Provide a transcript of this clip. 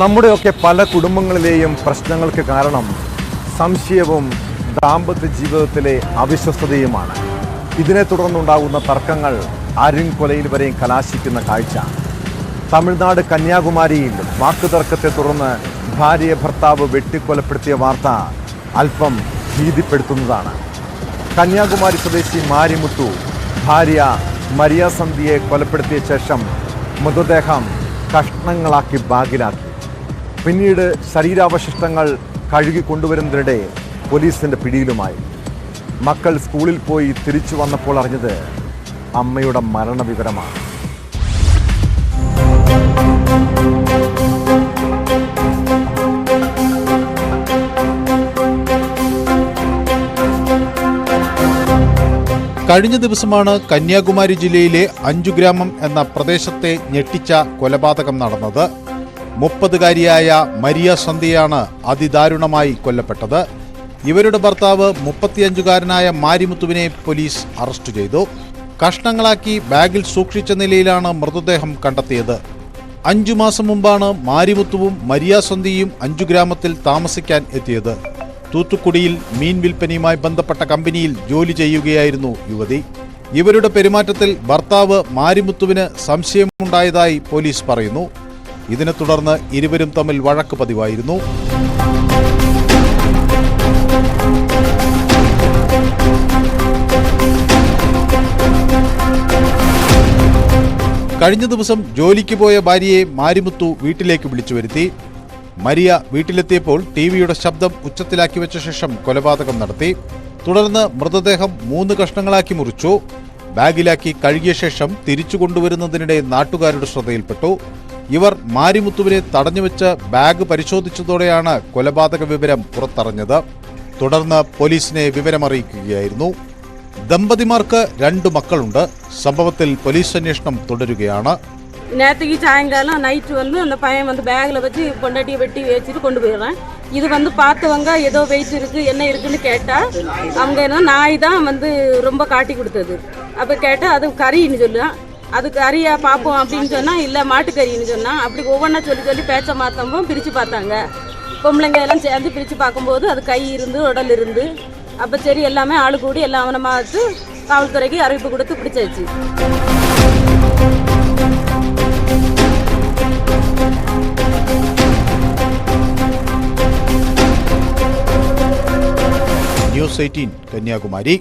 നമ്മുടെയൊക്കെ പല കുടുംബങ്ങളിലെയും പ്രശ്നങ്ങൾക്ക് കാരണം സംശയവും ദാമ്പത്യ ജീവിതത്തിലെ അവിശ്വസ്തതയുമാണ്. ഇതിനെ തുടർന്നുണ്ടാകുന്ന തർക്കങ്ങൾ അരുംകൊലയിൽ വരെയും കലാശിക്കുന്ന കാഴ്ച. തമിഴ്നാട് കന്യാകുമാരിയിൽ വാക്കുതർക്കത്തെ തുടർന്ന് ഭാര്യ ഭർത്താവ് വെട്ടിക്കൊലപ്പെടുത്തിയ വാർത്ത അല്പം ഭീതിപ്പെടുത്തുന്നതാണ്. കന്യാകുമാരി സ്വദേശി മാരിമുത്തു ഭാര്യ മരിയ സന്ധിയെ കൊലപ്പെടുത്തിയ ശേഷം മൃതദേഹം കഷ്ണങ്ങളാക്കി ബാഗിലാക്കി. പിന്നീട് ശരീരാവശിഷ്ടങ്ങൾ കഴുകി കൊണ്ടുവരുന്നതിനിടെ പോലീസിന്റെ പിടിയിലുമായി. മക്കൾ സ്കൂളിൽ പോയി തിരിച്ചു വന്നപ്പോൾ അറിഞ്ഞത് അമ്മയുടെ മരണവിവരമാണ്. കഴിഞ്ഞ ദിവസമാണ് കന്യാകുമാരി ജില്ലയിലെ അഞ്ചു ഗ്രാമം എന്ന പ്രദേശത്തെ ഞെട്ടിച്ച കൊലപാതകം നടന്നത്. മുപ്പതുകാരിയായ മരിയ സന്ധ്യയാണ് അതിദാരുണമായി കൊല്ലപ്പെട്ടത്. ഇവരുടെ ഭർത്താവ് മുപ്പത്തിയഞ്ചുകാരനായ മാരിമുത്തുവിനെ പോലീസ് അറസ്റ്റ് ചെയ്തു. കഷ്ണങ്ങളാക്കി ബാഗിൽ സൂക്ഷിച്ച നിലയിലാണ് മൃതദേഹം കണ്ടെത്തിയത്. അഞ്ചു മാസം മുമ്പാണ് മാരിമുത്തുവും മരിയ സന്ധ്യയും അഞ്ചു ഗ്രാമത്തിൽ താമസിക്കാൻ എത്തിയത്. തൂത്തുക്കുടിയിൽ മീൻ വിൽപ്പനയുമായി ബന്ധപ്പെട്ട കമ്പനിയിൽ ജോലി ചെയ്യുകയായിരുന്നു യുവതി. ഇവരുടെ പെരുമാറ്റത്തിൽ ഭർത്താവ് മാരിമുത്തുവിന് സംശയമുണ്ടായതായി പോലീസ് പറയുന്നു. ഇതിനെ തുടർന്ന് ഇരുവരും തമ്മിൽ വഴക്ക് പതിവായിരുന്നു. കഴിഞ്ഞ ദിവസം ജോലിക്ക് പോയ ഭാര്യയെ മാരിമുത്തു വീട്ടിലേക്ക് വിളിച്ചു വരുത്തി. മരിയ വീട്ടിലെത്തിയപ്പോൾ ടി വിയുടെ ശബ്ദം ഉച്ചത്തിലാക്കി വെച്ച ശേഷം കൊലപാതകം നടത്തി. തുടർന്ന് മൃതദേഹം മൂന്ന് കഷ്ണങ്ങളാക്കി മുറിച്ചു. ബാഗിലാക്കി കഴുകിയ ശേഷം തിരിച്ചു കൊണ്ടുവരുന്നതിനിടെ നാട്ടുകാരുടെ ശ്രദ്ധയിൽപ്പെട്ടു. ഇവർ മാരിമുത്തുവിനെ തടഞ്ഞുവെച്ച് ബാഗ് പരിശോധിച്ചതോടെയാണ് കൊലപാതക വിവരം പുറത്തറിഞ്ഞത് തുടർന്ന് പോലീസിനെ വിവരമറിയിക്കുകയായിരുന്നു ദമ്പതിമാർക്ക് രണ്ടു മക്കളുണ്ട് സംഭവത്തിൽ പോലീസ് അന്വേഷണം തുടരുകയാണ് நேற்றுக்கு சாயங்காலம் நைட்டு வந்து அந்த பையன் வந்து பேக்கில் வச்சு பொண்டாட்டியை வெட்டி வச்சுட்டு கொண்டு போயிடுறேன் இது வந்து பார்த்தவங்க ஏதோ வெயிட் இருக்குது என்ன இருக்குன்னு கேட்டால் அவங்க என்ன நாய் தான் வந்து ரொம்ப காட்டி கொடுத்தது அப்போ கேட்டால் அது கறின்னு சொல்லுவேன் அதுக்கு கறியை பார்ப்போம் அப்படின்னு சொன்னால் இல்லை மாட்டுக்கறின்னு சொன்னால் அப்படி ஒவ்வொன்றா சொல்லி சொல்லி பேச்சை மாற்றவும் பிரித்து பார்த்தாங்க. பொம்பளைங்க எல்லாம் சேர்ந்து பிரித்து பார்க்கும்போது அது கை இருந்து உடல் இருந்து அப்போ சரி எல்லாமே ஆள் கூடி எல்லாம் அவனமாக மாற்று காவல்துறைக்கு அறிவிப்பு கொடுத்து பிடிச்சாச்சு. News eighteen Kanyakumari.